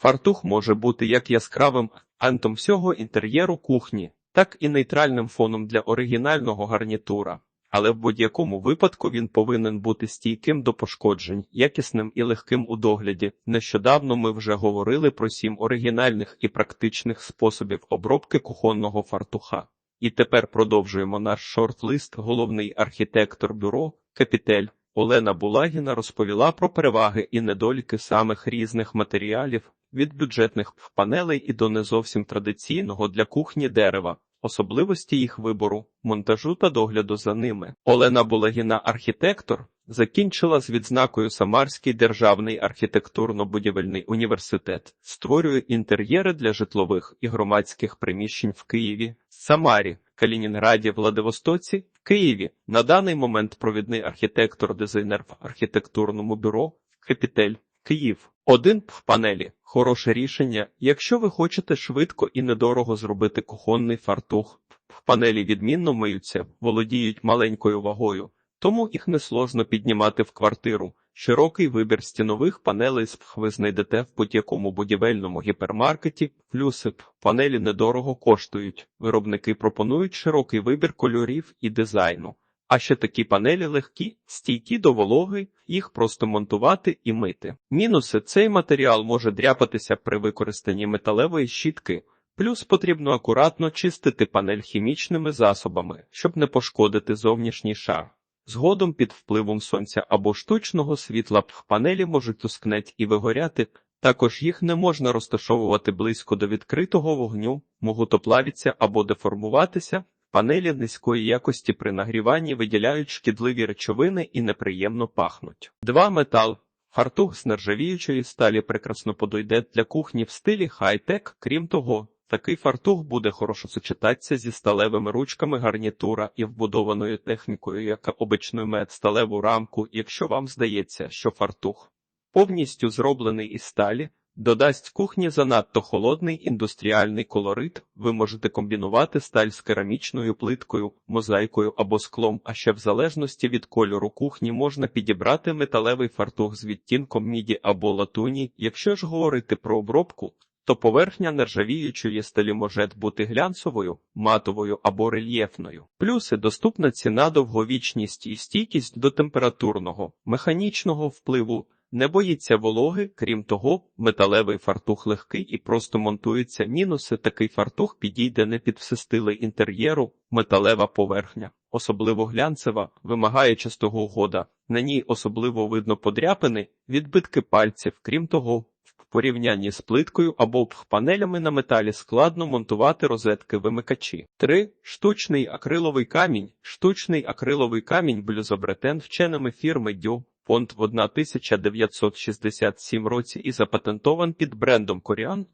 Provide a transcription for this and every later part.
Фартух може бути як яскравим антом всього інтер'єру кухні, так і нейтральним фоном для оригінального гарнітура. Але в будь-якому випадку він повинен бути стійким до пошкоджень, якісним і легким у догляді. Нещодавно ми вже говорили про сім оригінальних і практичних способів обробки кухонного фартуха. І тепер продовжуємо наш шорт-лист. Головний архітектор бюро Капітель Олена Булагіна розповіла про переваги і недоліки самих різних матеріалів від бюджетних панелей і до не зовсім традиційного для кухні дерева. Особливості їх вибору, монтажу та догляду за ними. Олена Булагіна, архітектор, закінчила з відзнакою Самарський державний архітектурно-будівельний університет, створює інтер'єри для житлових і громадських приміщень в Києві, Самарі, Калінінграді, Владивостоці, Києві. На даний момент провідний архітектор-дизайнер в архітектурному бюро Капітель. Київ. Один в панелі. Хороше рішення, якщо ви хочете швидко і недорого зробити кухонний фартух. В панелі відмінно миються, володіють маленькою вагою, тому їх несложно піднімати в квартиру. Широкий вибір стінових панелей з ви знайдете в будь-якому будівельному гіпермаркеті. Плюси панелі недорого коштують. Виробники пропонують широкий вибір кольорів і дизайну. А ще такі панелі легкі, стійкі до вологи, їх просто монтувати і мити. Мінуси цей матеріал може дряпатися при використанні металевої щітки, плюс потрібно акуратно чистити панель хімічними засобами, щоб не пошкодити зовнішній шар. Згодом під впливом сонця або штучного світла панелі можуть тускнеть і вигоряти, також їх не можна розташовувати близько до відкритого вогню, можуть оплавитися або деформуватися. Панелі низької якості при нагріванні виділяють шкідливі речовини і неприємно пахнуть. Два метал. Фартух з нержавіючої сталі прекрасно подойде для кухні в стилі хай-тек. Крім того, такий фартух буде хорошо сочетатися зі сталевими ручками гарнітура і вбудованою технікою, яка обичнує мед сталеву рамку, якщо вам здається, що фартух повністю зроблений із сталі, додасть кухні занадто холодний індустріальний колорит, ви можете комбінувати сталь з керамічною плиткою, мозаїкою або склом, а ще в залежності від кольору кухні можна підібрати металевий фартух з відтінком міді або латуні. Якщо ж говорити про обробку, то поверхня нержавіючої сталі може бути глянцевою, матовою або рельєфною. Плюси доступна ціна, довговічність і стійкість до температурного, механічного впливу. Не боїться вологи, крім того, металевий фартух легкий і просто монтується. Мінуси такий фартух підійде не під все стили інтер'єру, металева поверхня, особливо глянцева, вимагає частого угода. На ній особливо видно подряпини, відбитки пальців. Крім того, в порівнянні з плиткою або панелями на металі складно монтувати розетки вимикачі. 3. штучний акриловий камінь. Штучний акриловий камінь блюзобретен вченими фірми Дю. Фонд в 1967 році і запатентован під брендом Коріан.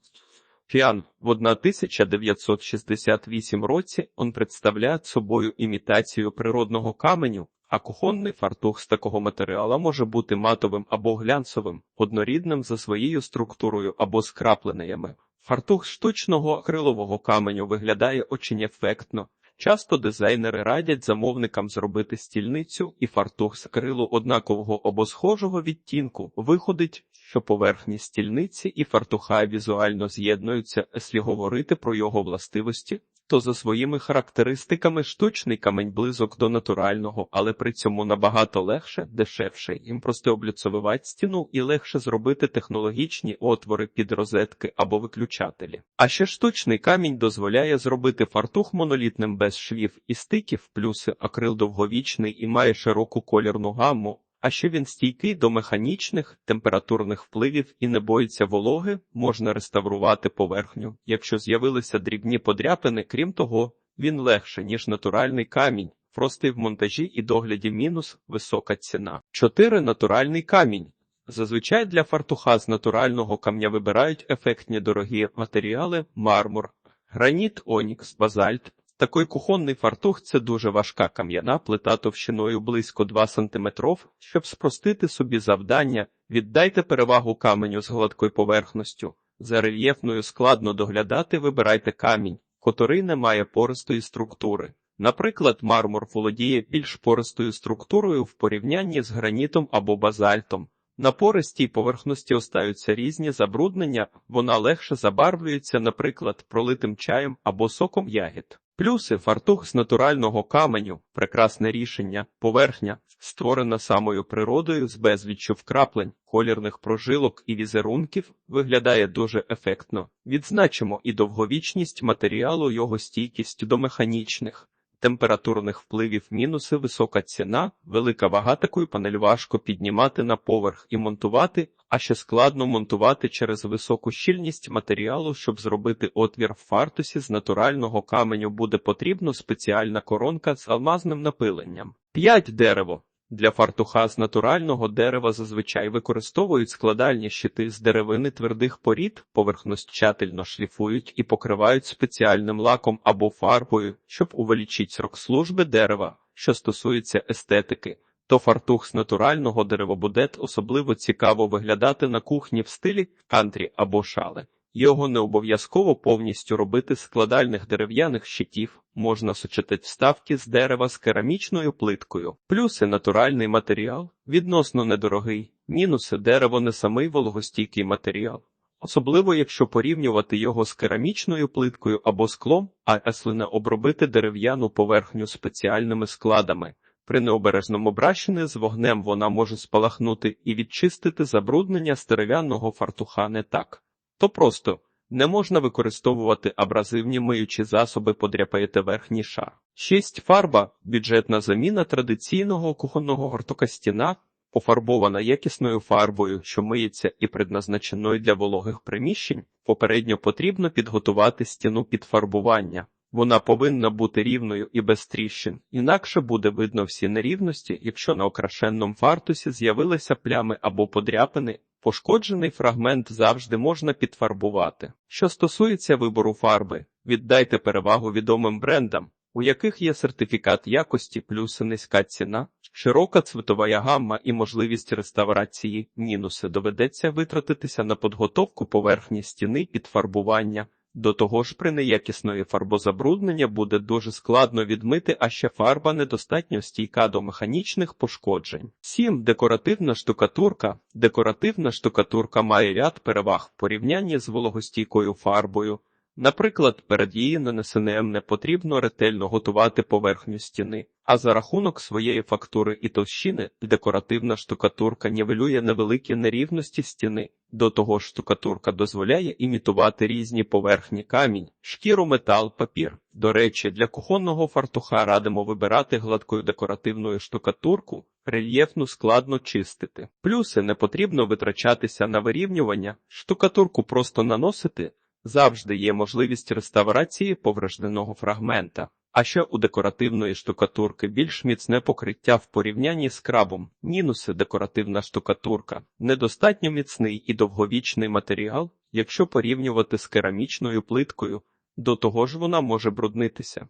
Фіан в 1968 році он представляє собою імітацію природного каменю, а кухонний фартух з такого матеріалу може бути матовим або глянцевим, однорідним за своєю структурою або скрапленнями. Фартух штучного акрилового каменю виглядає очень ефектно, Часто дизайнери радять замовникам зробити стільницю і фартух з крилу однакового або схожого відтінку. Виходить, що поверхні стільниці і фартуха візуально з'єднуються, якщо говорити про його властивості, то за своїми характеристиками штучний камень близок до натурального, але при цьому набагато легше, дешевше. Їм просто обліцовувати стіну і легше зробити технологічні отвори під розетки або виключателі. А ще штучний камінь дозволяє зробити фартух монолітним без швів і стиків, плюси акрил довговічний і має широку колірну гамму. А ще він стійкий до механічних температурних впливів і не боїться вологи, можна реставрувати поверхню. Якщо з'явилися дрібні подряпини, крім того, він легше, ніж натуральний камінь, простий в монтажі і догляді мінус висока ціна. 4. натуральний камінь. Зазвичай для фартуха з натурального камня вибирають ефектні дорогі матеріали, мармур, граніт, онікс, базальт. Такий кухонний фартух це дуже важка кам'яна плита товщиною близько 2 см. Щоб спростити собі завдання, віддайте перевагу каменю з гладкою поверхністю. За рельєфною складно доглядати, вибирайте камінь, котрий не має пористої структури. Наприклад, мармур володіє більш пористою структурою в порівнянні з гранітом або базальтом. На пористій поверхності остаються різні забруднення, вона легше забарвлюється, наприклад, пролитим чаєм або соком ягід. Плюси фартух з натурального каменю прекрасне рішення, поверхня, створена самою природою з безліччю вкраплень, колірних прожилок і візерунків, виглядає дуже ефектно. Відзначимо і довговічність матеріалу, його стійкість до механічних. Температурних впливів мінуси висока ціна, велика вага такої панель важко піднімати на поверх і монтувати, а ще складно монтувати через високу щільність матеріалу, щоб зробити отвір в фартусі з натурального каменю буде потрібно спеціальна коронка з алмазним напиленням. 5. Дерево. Для фартуха з натурального дерева зазвичай використовують складальні щити з деревини твердих порід, поверхність тщательно шліфують і покривають спеціальним лаком або фарбою, щоб увеличити срок служби дерева. Що стосується естетики, то фартух з натурального дерева буде особливо цікаво виглядати на кухні в стилі кантрі або шале. Його не обов'язково повністю робити складальних дерев'яних щитів, можна сочетати вставки з дерева з керамічною плиткою. Плюси натуральний матеріал, відносно недорогий, мінуси дерево не самий вологостійкий матеріал. Особливо, якщо порівнювати його з керамічною плиткою або склом, а если не обробити дерев'яну поверхню спеціальними складами. При необережному бращині з вогнем вона може спалахнути і відчистити забруднення з дерев'яного фартуха не так. То просто не можна використовувати абразивні миючі засоби, подряпаєте верхній шар. 6. Фарба бюджетна заміна традиційного кухонного гортока стіна, пофарбована якісною фарбою, що миється і предназначеною для вологих приміщень. Попередньо потрібно підготувати стіну під фарбування. Вона повинна бути рівною і без тріщин, інакше буде видно всі нерівності, якщо на окрашенному фартусі з'явилися плями або подряпини, пошкоджений фрагмент завжди можна підфарбувати. Що стосується вибору фарби, віддайте перевагу відомим брендам, у яких є сертифікат якості плюс низька ціна, широка цветова гамма і можливість реставрації, мінуси доведеться витратитися на підготовку поверхні стіни під фарбування. До того ж, при неякісної фарбозабруднення буде дуже складно відмити, а ще фарба недостатньо стійка до механічних пошкоджень. 7. Декоративна штукатурка. Декоративна штукатурка має ряд переваг в порівнянні з вологостійкою фарбою. Наприклад, перед її нанесенням не потрібно ретельно готувати поверхню стіни, а за рахунок своєї фактури і товщини декоративна штукатурка нівелює невеликі нерівності стіни. До того ж, штукатурка дозволяє імітувати різні поверхні камінь, шкіру, метал, папір. До речі, для кухонного фартуха радимо вибирати гладкою декоративною штукатурку, рельєфну складно чистити. Плюси не потрібно витрачатися на вирівнювання, штукатурку просто наносити. Завжди є можливість реставрації поврежденого фрагмента. А ще у декоративної штукатурки більш міцне покриття в порівнянні з крабом. Мінуси декоративна штукатурка недостатньо міцний і довговічний матеріал, якщо порівнювати з керамічною плиткою, до того ж вона може бруднитися.